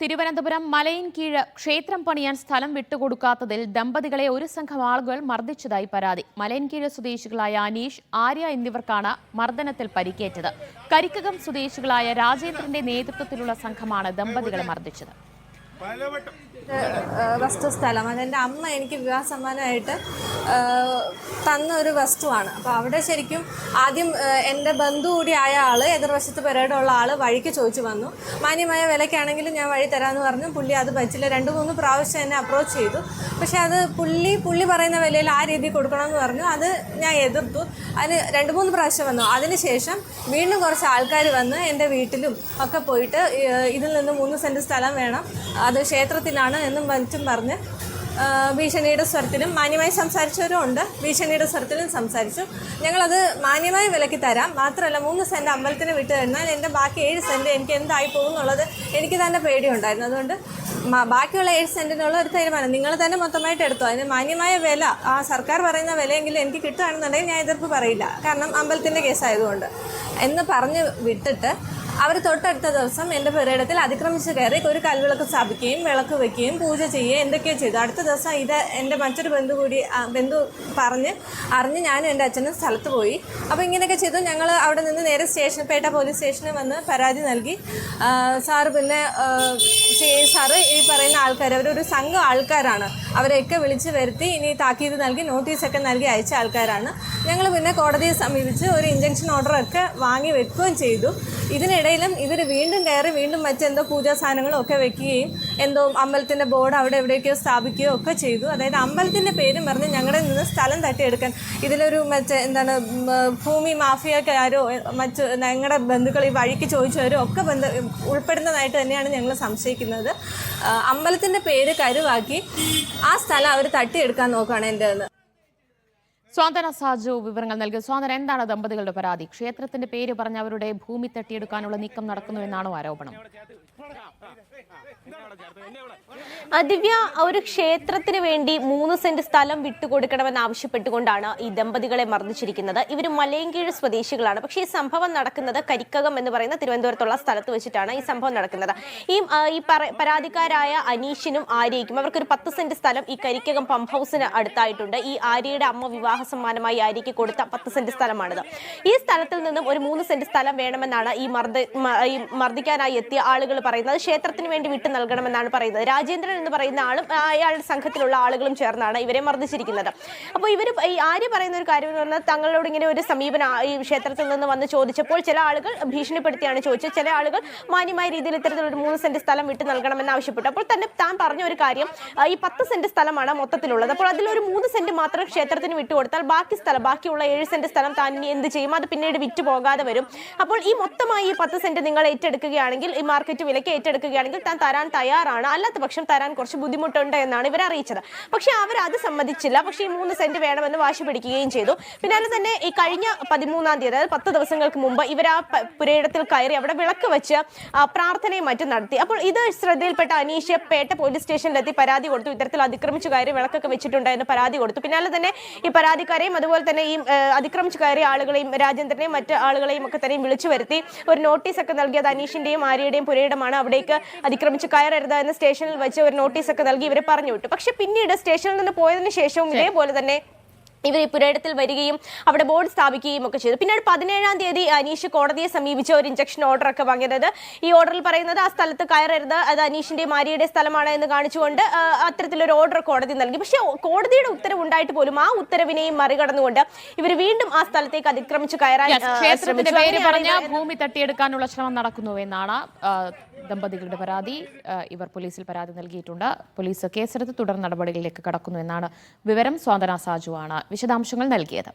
തിരുവനന്തപുരം മലയിൻകീഴ് ക്ഷേത്രം പണിയാൻ സ്ഥലം വിട്ടുകൊടുക്കാത്തതിൽ ദമ്പതികളെ ഒരു സംഘം ആളുകൾ മർദ്ദിച്ചതായി പരാതി. മലയിൻകീഴ് സ്വദേശികളായ അനീഷ് ആര്യ എന്നിവർക്കാണ് മർദ്ദനത്തിൽ പരിക്കേറ്റത്. കരിക്കകം സ്വദേശികളായ രാജേന്ദ്രന്റെ നേതൃത്വത്തിലുള്ള സംഘമാണ് ദമ്പതികളെ മർദ്ദിച്ചത്. ഏഹ് വസ്തുസ്ഥലം അതെന്റെ അമ്മ എനിക്ക് വിവാഹ സമ്മാനമായിട്ട് തന്ന ഒരു വസ്തുവാണ്. അപ്പോൾ അവിടെ ശരിക്കും ആദ്യം എന്റെ ബന്ധു കൂടിയായ ആൾ എതിർവശത്ത് പെരേടുള്ള ആൾ വഴിക്ക് ചോദിച്ചു വന്നു. മാന്യമായ വിലയ്ക്കാണെങ്കിലും ഞാൻ വഴി തരാമെന്ന് പറഞ്ഞു. പുള്ളി അത് പറ്റില്ല. രണ്ട് മൂന്ന് പ്രാവശ്യം എന്നെ അപ്രോച്ച് ചെയ്തു. പക്ഷേ അത് പുള്ളി പുള്ളി പറയുന്ന വിലയിൽ ആ രീതിയിൽ കൊടുക്കണമെന്ന് പറഞ്ഞു. അത് ഞാൻ എതിർത്തു. അതിന് രണ്ട് മൂന്ന് പ്രാവശ്യം വന്നു. അതിനുശേഷം വീണ്ടും കുറച്ച് ആൾക്കാർ വന്ന് എന്റെ വീട്ടിലും ഒക്കെ പോയിട്ട് ഇതിൽ നിന്ന് മൂന്ന് സെന്റ് സ്ഥലം വേണം. അത് ക്ഷേത്രത്തിലാണ് എന്നും മറ്റും പറഞ്ഞ് ഭീഷണിയുടെ സ്വരത്തിലും മാന്യമായി സംസാരിച്ചവരും ഉണ്ട്. ഭീഷണിയുടെ സ്വരത്തിലും സംസാരിച്ചു. ഞങ്ങളത് മാന്യമായി വിലക്കി തരാം. മാത്രമല്ല മൂന്ന് സെന്റ് അമ്പലത്തിന് വിട്ട് തന്നാൽ എന്റെ ബാക്കി ഏഴ് സെന്റ് എനിക്ക് എന്തായി പോകും എന്നുള്ളത് എനിക്ക് തന്നെ പേടിയുണ്ടായിരുന്നു. അതുകൊണ്ട് ബാക്കിയുള്ള ഏഴ് സെന്റിനുള്ള ഒരു തീരുമാനം നിങ്ങൾ തന്നെ മൊത്തമായിട്ട് എടുത്തു. അതിന് മാന്യമായ വില ആ സർക്കാർ പറയുന്ന വിലയെങ്കിലും എനിക്ക് കിട്ടുകയാണെന്നുണ്ടെങ്കിൽ ഞാൻ എതിർപ്പ് പറയില്ല. കാരണം അമ്പലത്തിന്റെ കേസായതുകൊണ്ട്. എന്ന് പറഞ്ഞ് വിട്ടിട്ട് അവർ തൊട്ടടുത്ത ദിവസം എന്റെ പുരയിടത്തിൽ അതിക്രമിച്ച് കയറി ഒരു കൽവിളക്ക് സ്ഥാപിക്കുകയും വിളക്ക് വെക്കുകയും പൂജ ചെയ്യുകയും എന്തൊക്കെയോ ചെയ്തു. അടുത്ത ദിവസം ഇത് എന്റെ മറ്റൊരു ബന്ധു കൂടി ബന്ധു പറഞ്ഞ് അറിഞ്ഞ് ഞാനും എന്റെ അച്ഛനും സ്ഥലത്ത് പോയി. അപ്പോൾ ഇങ്ങനെയൊക്കെ ചെയ്തു. ഞങ്ങൾ അവിടെ നിന്ന് നേരെ സ്റ്റേഷൻ പേട്ട പോലീസ് സ്റ്റേഷനിൽ വന്ന് പരാതി നൽകി. സാറ് പിന്നെ സാറ് ഈ പറയുന്ന ആൾക്കാർ അവരൊരു സംഘം ആൾക്കാരാണ്. അവരെയൊക്കെ വിളിച്ച് വരുത്തി ഇനി താക്കീത് നൽകി നോട്ടീസൊക്കെ നൽകി അയച്ച ആൾക്കാരാണ്. ഞങ്ങൾ പിന്നെ കോടതിയെ സമീപിച്ച് ഒരു ഇഞ്ചക്ഷൻ ഓർഡറൊക്കെ വാങ്ങി വെക്കുകയും ചെയ്തു. ഇതിനിടയിലും ഇവർ വീണ്ടും കയറി വീണ്ടും മറ്റെന്തോ പൂജാ സാധനങ്ങളും ഒക്കെ വെക്കുകയും എന്തോ അമ്പലത്തിന്റെ ബോർഡ് അവിടെ എവിടെയൊക്കെയോ സ്ഥാപിക്കുകയോ ഒക്കെ ചെയ്തു. അതായത് അമ്പലത്തിന്റെ പേരും പറഞ്ഞ് ഞങ്ങളുടെ നിന്ന് സ്ഥലം തട്ടിയെടുക്കാൻ. ഇതിലൊരു മറ്റേ എന്താണ് ഭൂമി മാഫിയക്കാരോ മറ്റ് ഞങ്ങളുടെ ബന്ധുക്കൾ ഈ വഴിക്ക് ചോദിച്ചവരോ ഒക്കെ ബന്ധ ഉൾപ്പെടുന്നതായിട്ട് തന്നെയാണ് ഞങ്ങൾ സംശയിക്കുന്നത്. അമ്പലത്തിന്റെ പേര് കരുവാക്കി. ആ സ്ഥലം അവർ തട്ടിയെടുക്കാൻ നോക്കുകയാണ് എന്റെ സ്വാതന സാജു വിവരങ്ങൾ നൽകി. സ്വാതന എന്താണ് ദമ്പതികളുടെ പരാതി? ക്ഷേത്രത്തിന്റെ പേര് പറഞ്ഞ് അവരുടെ ഭൂമി തട്ടിയെടുക്കാനുള്ള നീക്കം നടക്കുന്നു എന്നാണോ ആരോപണം? ദിവ്യ ഒരു ക്ഷേത്രത്തിന് വേണ്ടി മൂന്ന് സെന്റ് സ്ഥലം വിട്ടുകൊടുക്കണമെന്ന് ആവശ്യപ്പെട്ടുകൊണ്ടാണ് ഈ ദമ്പതികളെ മർദ്ദിച്ചിരിക്കുന്നത്. ഇവർ മലയങ്കീഴ് സ്വദേശികളാണ്. പക്ഷേ ഈ സംഭവം നടക്കുന്നത് കരിക്കകം എന്ന് പറയുന്ന തിരുവനന്തപുരത്തുള്ള സ്ഥലത്ത് വെച്ചിട്ടാണ് ഈ സംഭവം നടക്കുന്നത്. ഈ ഈ പരാതിക്കാരായ അനീഷിനും ആര്യയ്ക്കും അവർക്കൊരു പത്ത് സെന്റ് സ്ഥലം ഈ കരിക്കകം പമ്പ് ഹൗസിന് അടുത്തായിട്ടുണ്ട്. ഈ ആര്യയുടെ അമ്മ വിവാഹ സമ്മാനമായി അരിക്ക് കൊടുത്ത പത്ത് സെന്റ് സ്ഥലമാണിത്. ഈ സ്ഥലത്തിൽ നിന്നും ഒരു മൂന്ന് സെന്റ് സ്ഥലം വേണമെന്നാണ് ഈ മർദ്ദ ഈ മർദ്ദിക്കാനായി എത്തിയ ആളുകൾ പറയുന്നത്. ക്ഷേത്രത്തിന് വേണ്ടി വിട്ടു നൽകണമെന്നാണ് പറയുന്നത്. രാജേന്ദ്രൻ എന്ന് പറയുന്ന ആളും അയാളുടെ സംഘത്തിലുള്ള ആളുകളും ചേർന്നാണ് ഇവരെ മർദ്ദിച്ചിരിക്കുന്നത്. അപ്പോൾ ഇവർ ഈ ആര്യ പറയുന്ന ഒരു കാര്യം എന്ന് പറഞ്ഞാൽ തങ്ങളോട് ഇങ്ങനെ ഒരു സമീപനം ഈ ക്ഷേത്രത്തിൽ നിന്ന് വന്ന് ചോദിച്ചപ്പോൾ ചില ആളുകൾ ഭീഷണിപ്പെടുത്തിയാണ് ചോദിച്ചത്. ചില ആളുകൾ മാന്യമായ രീതിയിൽ ഇത്തരത്തിലൊരു മൂന്ന് സെന്റ് സ്ഥലം വിട്ടു നൽകണമെന്ന് ആവശ്യപ്പെട്ടു. അപ്പോൾ തന്നെ താൻ പറഞ്ഞ ഒരു കാര്യം ഈ പത്ത് സെന്റ് സ്ഥലമാണ് മൊത്തത്തിലുള്ളത്. അപ്പോൾ അതിലൊരു മൂന്ന് സെന്റ് മാത്രം ക്ഷേത്രത്തിന് വിട്ടുകൊടുത്താൽ ബാക്കി സ്ഥലം ബാക്കിയുള്ള ഏഴ് സെന്റ് സ്ഥലം താൻ എന്ത് ചെയ്യും? അത് പിന്നീട് വിറ്റ് പോകാതെ വരും. അപ്പോൾ ഈ മൊത്തമായി ഈ പത്ത് സെന്റ് നിങ്ങൾ ഏറ്റെടുക്കുകയാണെങ്കിൽ ഈ മാർക്കറ്റ് വിലയ്ക്ക് ഏറ്റെടുക്കുകയാണെങ്കിൽ താൻ തരാൻ തയ്യാറാണ്. അല്ലാത്ത പക്ഷം തരാൻ കുറച്ച് ബുദ്ധിമുട്ടുണ്ട് എന്നാണ് ഇവർ അറിയിച്ചത്. പക്ഷെ അവർ അത് സമ്മതിച്ചില്ല. പക്ഷെ ഈ മൂന്ന് സെന്റ് വേണമെന്ന് വാശി പിടിക്കുകയും ചെയ്തു. പിന്നാലെ തന്നെ ഈ കഴിഞ്ഞ പതിമൂന്നാം തീയതി അതായത് പത്ത് ദിവസങ്ങൾക്ക് മുമ്പ് ഇവർ ആ പുരയിടത്തിൽ കയറി അവിടെ വിളക്ക് വെച്ച് പ്രാർത്ഥനയും മറ്റും നടത്തി. അപ്പോൾ ഇത് ശ്രദ്ധയിൽപ്പെട്ട അനീഷ് പേട്ട പോലീസ് സ്റ്റേഷനിലെത്തി പരാതി കൊടുത്തു. ഇത്തരത്തിൽ അതിക്രമിച്ചു കയറി വിളക്കൊക്കെ വെച്ചിട്ടുണ്ട് പരാതി കൊടുത്തു. പിന്നാലെ തന്നെ ഈ പരാതിക്കാരെയും അതുപോലെ തന്നെ ഈ അതിക്രമിച്ചു കയറിയ ആളുകളെയും രാജേന്ദ്രനെയും മറ്റ് ആളുകളെയും ഒക്കെ തന്നെയും വിളിച്ചു വരുത്തി ഒരു നോട്ടീസ് ഒക്കെ നൽകിയത് അനീഷിന്റെയും ആര്യയുടെയും പുരയിടമാണ്. അവിടേക്ക് അതിക്രമിച്ച് കയറരുത് എന്ന് സ്റ്റേഷനിൽ വെച്ച് ഒരു നോട്ടീസ് ഒക്കെ നൽകി ഇവരെ പറഞ്ഞു വിട്ടു. പക്ഷെ പിന്നീട് സ്റ്റേഷനിൽ നിന്ന് പോയതിനു ശേഷവും ഇതേപോലെ തന്നെ ഇവർ ഈ പുരയിടത്തിൽ വരികയും അവിടെ ബോർഡ് സ്ഥാപിക്കുകയും ഒക്കെ ചെയ്തു. പിന്നീട് പതിനേഴാം തീയതി അനീഷ് കോടതിയെ സമീപിച്ച ഒരു ഇഞ്ചക്ഷൻ ഓർഡർ ഒക്കെ വാങ്ങിയത്. ഈ ഓർഡറിൽ പറയുന്നത് ആ സ്ഥലത്ത് കയറരുത് അത് അനീഷിന്റെ മാരിയുടെ സ്ഥലമാണ് എന്ന് കാണിച്ചുകൊണ്ട് അത്തരത്തിലൊരു ഓർഡർ കോടതി നൽകി. പക്ഷേ കോടതിയുടെ ഉത്തരവ് ഉണ്ടായിട്ട് പോലും ആ ഉത്തരവിനെയും മറികടന്നുകൊണ്ട് ഇവർ വീണ്ടും ആ സ്ഥലത്തേക്ക് അതിക്രമിച്ച് കയറാൻ ശ്രമിച്ചു. ഭൂമി തട്ടിയെടുക്കാനുള്ള ശ്രമം നടക്കുന്നു എന്നാണ് ദമ്പതികളുടെ പരാതി. ഇവർ പോലീസിൽ പരാതി നൽകിയിട്ടുണ്ട്. പോലീസ് കേസെടുത്ത് തുടർ നടപടികളിലേക്ക് കടക്കുന്നു എന്നാണ് വിവരം. സ്വാതന സാജു ആണ് വിശദാംശങ്ങൾ നൽകിയത്